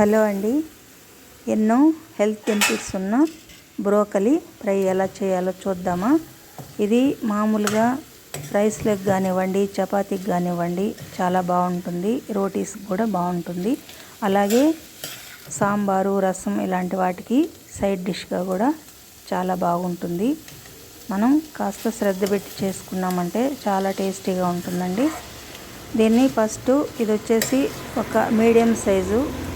Hello అండి. ఎన్నో health benefits ఉన్న బ్రోకలీ ఫ్రై ఎలా చేయాలో చూద్దామా? ఇది మామూలుగా రైస్లకు కానివ్వండి చపాతీకి కానివ్వండి చాలా బాగుంటుంది. రోటీస్కి కూడా బాగుంటుంది. అలాగే సాంబారు రసం ఇలాంటి వాటికి సైడ్ డిష్గా కూడా చాలా బాగుంటుంది. మనం కాస్త శ్రద్ధ పెట్టి చేసుకున్నామంటే చాలా టేస్టీగా ఉంటుందండి. దీన్ని ఫస్ట్ ఇది వచ్చేసి ఒక మీడియం సైజు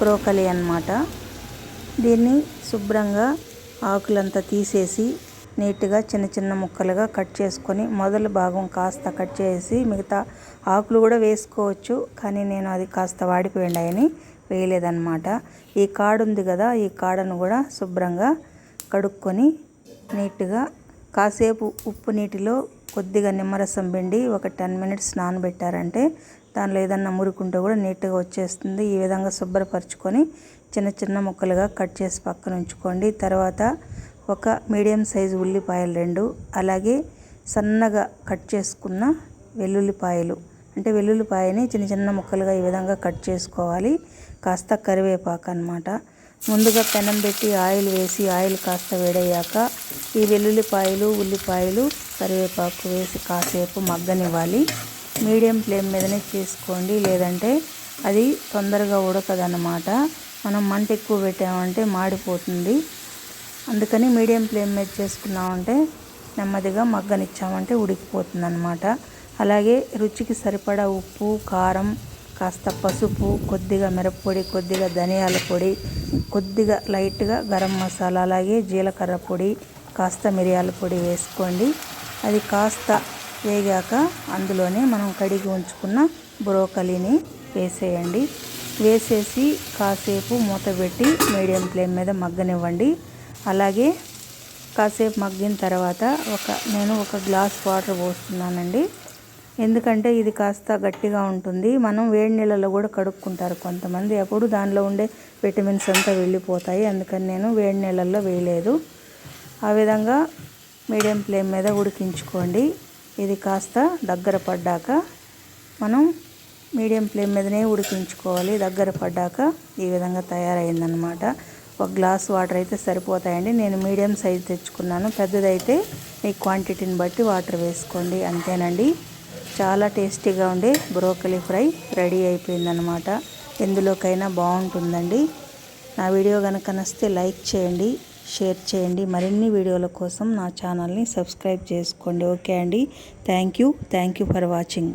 బ్రోకలీ అన్నమాట. దీన్ని శుభ్రంగా ఆకులంతా తీసేసి నీట్గా చిన్న చిన్న ముక్కలుగా కట్ చేసుకొని మొదలు భాగం కాస్త కట్ చేసి మిగతా ఆకులు కూడా వేసుకోవచ్చు. కానీ నేను అది కాస్త వాడిపోయిండాయని వేయలేదన్నమాట. ఈ కాడ ఉంది కదా ఈ కాడను కూడా శుభ్రంగా కడుక్కొని నీట్గా కాసేపు ఉప్పు నీటిలో కొద్దిగా నిమ్మరసం పిండి ఒక టెన్ మినిట్స్ నానబెట్టారంటే దానిలో ఏదన్నా మురుకుంటే కూడా నీట్గా వచ్చేస్తుంది. ఈ విధంగా శుభ్రపరచుకొని చిన్న చిన్న ముక్కలుగా కట్ చేసి పక్కన ఉంచుకోండి. తర్వాత ఒక మీడియం సైజు ఉల్లిపాయలు రెండు అలాగే సన్నగా కట్ చేసుకున్న వెల్లుల్లిపాయలు. అంటే వెల్లుల్లిపాయని చిన్న చిన్న ముక్కలుగా ఈ విధంగా కట్ చేసుకోవాలి. కాస్త కరివేపాకు అనమాట ముందుగా పెనం పెట్టి ఆయిల్ వేసి ఆయిల్ కాస్త వేడయ్యాక ఈ వెల్లుల్లిపాయలు ఉల్లిపాయలు కరివేపాకు వేసి కాసేపు మగ్గనివ్వాలి. మీడియం ఫ్లేమ్ మీదనే చేసుకోండి. లేదంటే అది తొందరగా ఉడకదన్నమాట. మనం మంట ఎక్కువ పెట్టామంటే మాడిపోతుంది. అందుకని మీడియం ఫ్లేమ్ మీద చేసుకున్నామంటే నెమ్మదిగా మగ్గనిచ్చామంటే ఉడికిపోతుంది అనమాట అలాగే రుచికి సరిపడా ఉప్పు కారం కాస్త పసుపు కొద్దిగా మిరప్పొడి కొద్దిగా ధనియాల పొడి కొద్దిగా లైట్గా గరం మసాలా అలాగే జీలకర్ర పొడి కాస్త మిరియాల పొడి వేసుకోండి. అది కాస్త వేగాక అందులోనే మనం కడిగి ఉంచుకున్న బ్రోకలీని వేసేయండి. వేసేసి కాసేపు మూత పెట్టి మీడియం ఫ్లేమ్ మీద మగ్గనివ్వండి. అలాగే కాసేపు మగ్గిన తర్వాత ఒక నేను ఒక గ్లాస్ వాటర్ పోస్తున్నానండి. ఎందుకంటే ఇది కాస్త గట్టిగా ఉంటుంది. మనం వేడి నీళ్ళలో కూడా కడుక్కుంటారు కొంతమంది. అప్పుడు దానిలో ఉండే విటమిన్స్ అంతా వెళ్ళిపోతాయి. అందుకని నేను వేడి నీళ్ళల్లో వేయలేదు. ఆ విధంగా మీడియం ఫ్లేమ్ మీద ఉడికించుకోండి. ఇది కాస్త దగ్గర పడ్డాక మనం మీడియం ఫ్లేమ్ మీదనే ఉడికించుకోవాలి. దగ్గర పడ్డాక ఈ విధంగా తయారైందనమాట ఒక గ్లాస్ వాటర్ అయితే సరిపోతాయండి. నేను మీడియం సైజ్ తెచ్చుకున్నాను. పెద్దదైతే మీ క్వాంటిటీని బట్టి వాటర్ వేసుకోండి. అంతేనండి. చాలా టేస్టీగా ఉండే బ్రోకలీ ఫ్రై రెడీ అయిపోయిందనమాట ఎందులోకైనా బాగుంటుందండి. నా వీడియో కనుక నచ్చితే లైక్ చేయండి. షేర్ చేయండి. మరిన్ని వీడియోల కోసం నా ఛానల్ని సబ్స్క్రైబ్ చేసుకోండి. ఓకే అండి. Thank you. Thank you for watching.